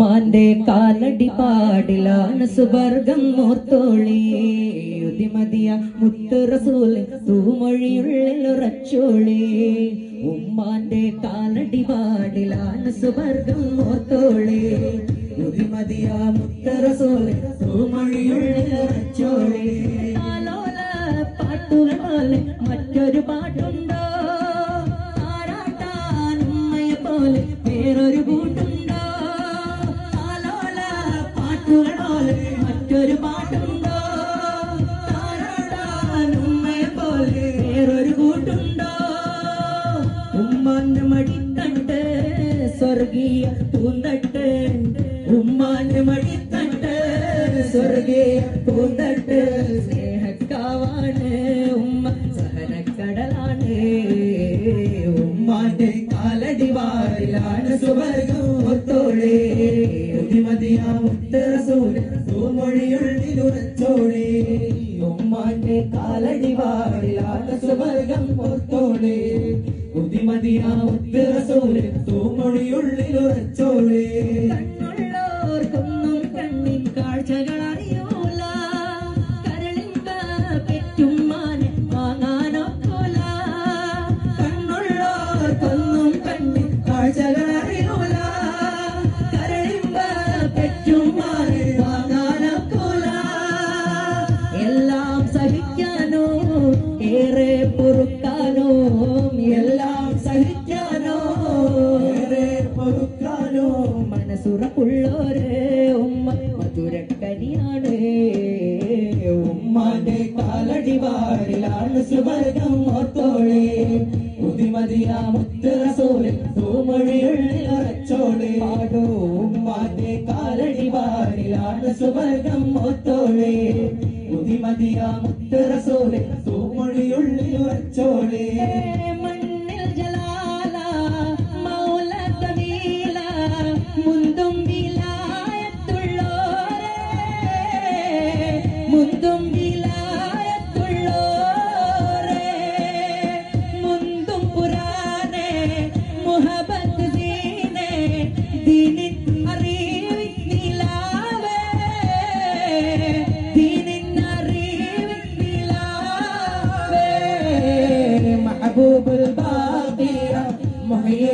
ഉമ്മാന്റെ കാലടി പാടിലാണ് സുവർഗം മൂർത്തോളി. യുതിമതിയ തൂമൊഴിയുള്ളിലുറച്ചോളി തൂമൊഴിയുള്ളിൽ ഉറച്ചോളി. ഉമ്മാന്റെ കാലടി പാടിലാണ് സുവർഗം മൂർത്തോളി. യുതിമതിയ മുത്ത് തൂമൊഴിയുള്ളിലുറച്ചോളി ഉറച്ചോളി. ആലോല പാട്ടുകൾ മറ്റൊരു പാട്ടുണ്ടോ? ആരാട്ടാൻ ഉമ്മയെ പോലെ വേറൊരു കൂട്ടുണ്ടോ മറ്റൊരു പാട്ടുണ്ടോ വാരിലാണ് സുവർഗം ബുദ്ധിമതിയാമൊത്തിറസോലെ തൂമൊഴിയുള്ളിലുറച്ചോളേ. കണ്ണുള്ളവർക്കൊന്നും കണ്ണിൻ കാഴ്ചകൾ മനസ്സുറപ്പുള്ളോര് ഉമ്മ മധുരക്കനിയാണ്. ഉമ്മാന്റെ കാലടി വാരിലാണ് സുവർഗം ഓർത്തോളെ. ബുദ്ധിമതിയാമുത്തറസോലെ തൂമൊഴിയുള്ളിൽ ഉറച്ചോളെ പാടോ ഉമ്മാന്റെ കാലടി വാരിലാണ് സുവർഗം ഓർത്തോളെ. ബുദ്ധിമതിയാമുത്തറസോലെ തൂമൊഴിയുള്ളിൽ ഉറച്ചോളെ മണ്ണിൽ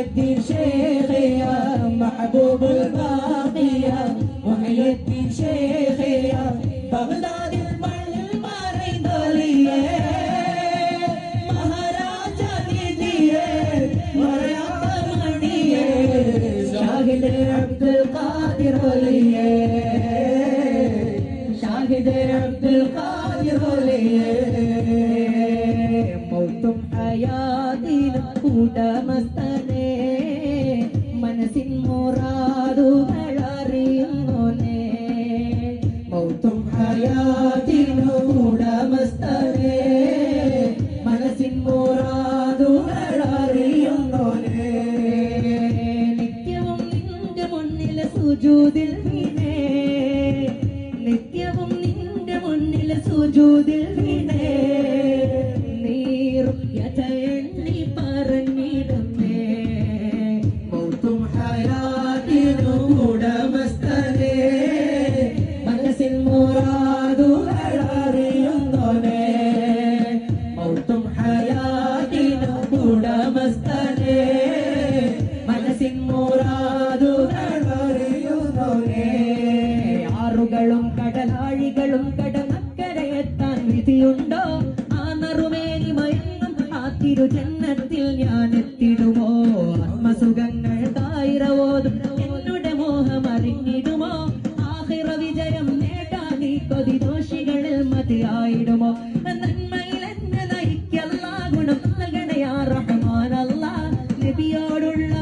الدين شيخي يا محبوب الباقي يا محي الدين شيخي يا بغداد المعلمين دولية مهراجا ديدية مريم منية شاهد عبد القادر ولية شاهد عبد القادر ولية موتم حياتي نقودا مستر morado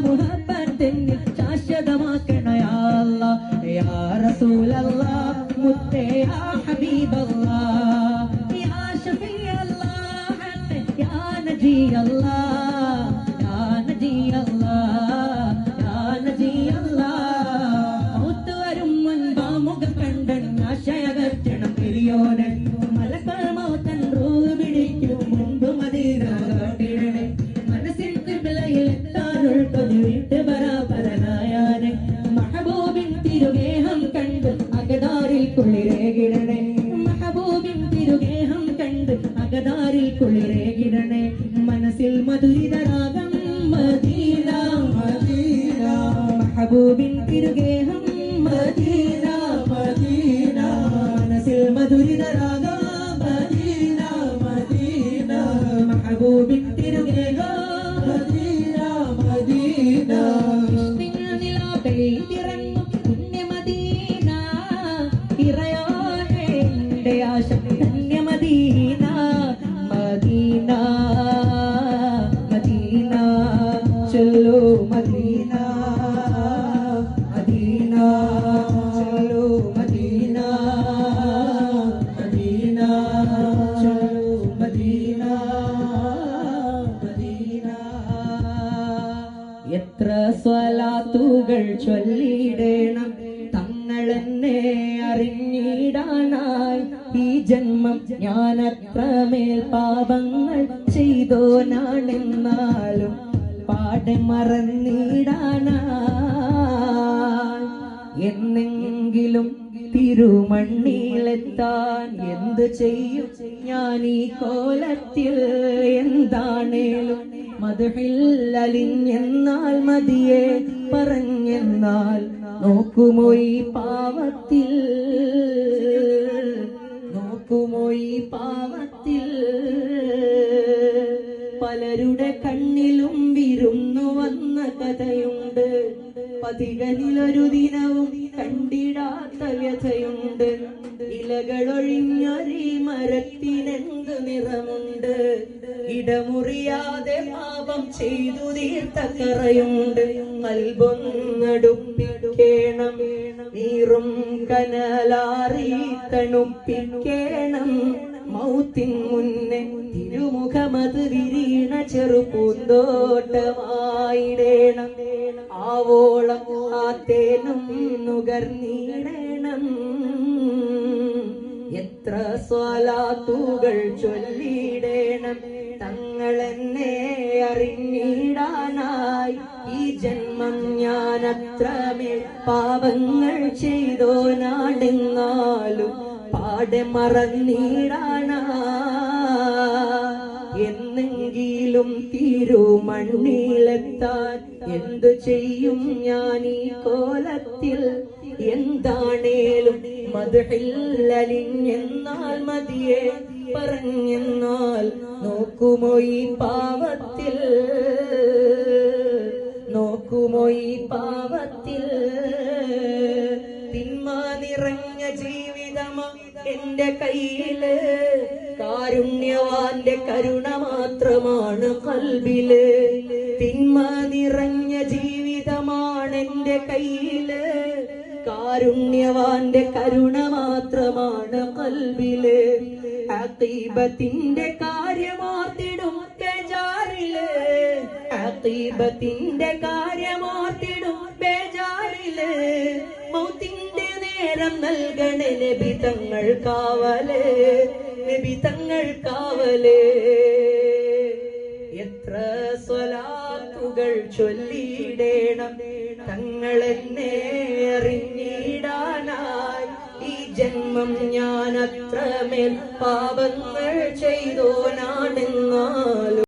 നബിയോടുള്ള മുഹബത്തിന് ശാശ്വതമാക്കണയാ യാ റസൂലല്ലാ മുത്തേ ഹബീബല്ലാ. യാ ഷഫീഅല്ലാ യാ യാ little bit. എന്റെ ആശ ധന്യമദീന മദീന മദീന. ചൊല്ലു മദീന മദീന. ചൊല്ലു മദീന മദീന. ചൊല്ലു മദീന മദീന. എത്ര സ്വലാത്തുകൾ ചൊല്ലിടണം ഞാൻ അത്രമേൽ പാപങ്ങൾ ചെയ്തോനാണെന്നാലും പാടെ മറന്നിടാനാ എന്നെങ്കിലും തിരുമണ്ണിലെത്താൻ എന്ത് ചെയ്യും? ഞാൻ ഈ കോലത്തിൽ എന്താണേലും മധുഹിൽ അലിഞ്ഞെന്നാൽ മതിയെ പറഞ്ഞെന്നാൽ നോക്കുമോ ഈ പാവത്തിൽ നോക്കുമോ ഈ പാവത്തിൽ? പലരുടെ കണ്ണിലും വിരുന്നു വന്ന കഥയുണ്ട്. പതികനിലൊരു ദിനവും കണ്ടിടാത്ത വ്യഥയുണ്ട്. ഇലകളൊഴിഞ്ഞൊരി മരത്തിനെന്ത് നിറമുണ്ട്. ഇടമുറിയാതെ പാപം ചെയ്തു തീർത്ത കറയുണ്ട്. നൽകൊന്നടുപ്പിക്കേണം നീറും കനലാറി തണുപ്പിക്കേണം മൗത്തിൻ മുന്നേ തിരുമുഖമത് വിരീണ ചെറുപൂന്തോട്ടമായിടേണം. ആവോളം ആത്തേനും തേനും നുകർന്നീടേണം. എത്ര സ്വലാത്തുകൾ ചൊല്ലിടേണം. തങ്ങളെന്നെ അറിഞ്ഞിടാനായി ഈ ജന്മം ഞാൻ അത്രമേ പാപങ്ങൾ ചെയ്തോ നാടുങ്ങാലും പാടെ മറന്നിടാനാ. എന്നെങ്കിലും തിരുമണ്ണിലെത്താൻ എന്തു ചെയ്യും ഞാൻ ഈ കോലത്തിൽ? എന്താണേലും മധുഹില്ലലിഞ്ഞെന്നാൽ മതിയെ. പറഞ്ഞെന്നാൽ നോക്കുമോ ഈ പാവത്തിൽ നോക്കുമോ ഈ പാവത്തിൽ തിന്മ നിറഞ്ഞ ജീവിതമാ എന്റെ കയ്യിൽ. കാരുണ്യവാന്റെ കരുണ മാത്രമാണ് കൽബിൽ. തിന്മ നിറഞ്ഞ ജീവിതമാണ് എന്റെ കയ്യിൽ. കാരുണ്യവാന്റെ കരുണ മാത്രമാണ് കൽബിൽ. അത്തീബത്തിന്റെ കാര്യമാർത്തിടും ബേജാറിൽ അത്തീബത്തിന്റെ കാര്യമാർത്തിടും ബേജാറിൽ. മൗത്തിന്റെ നേരം നൽകണേ നബി തങ്ങൾ കാവൽ. നബി തങ്ങൾ കാവൽ. എത്ര സ്വലാത്തുകൾ ചൊല്ലിയിടേണം. തങ്ങളെന്നെ അറിഞ്ഞിടാനായി. ഈ ജന്മം ഞാൻ അത്രമേൽ പാപങ്ങൾ ചെയ്തോനാണെന്നാലും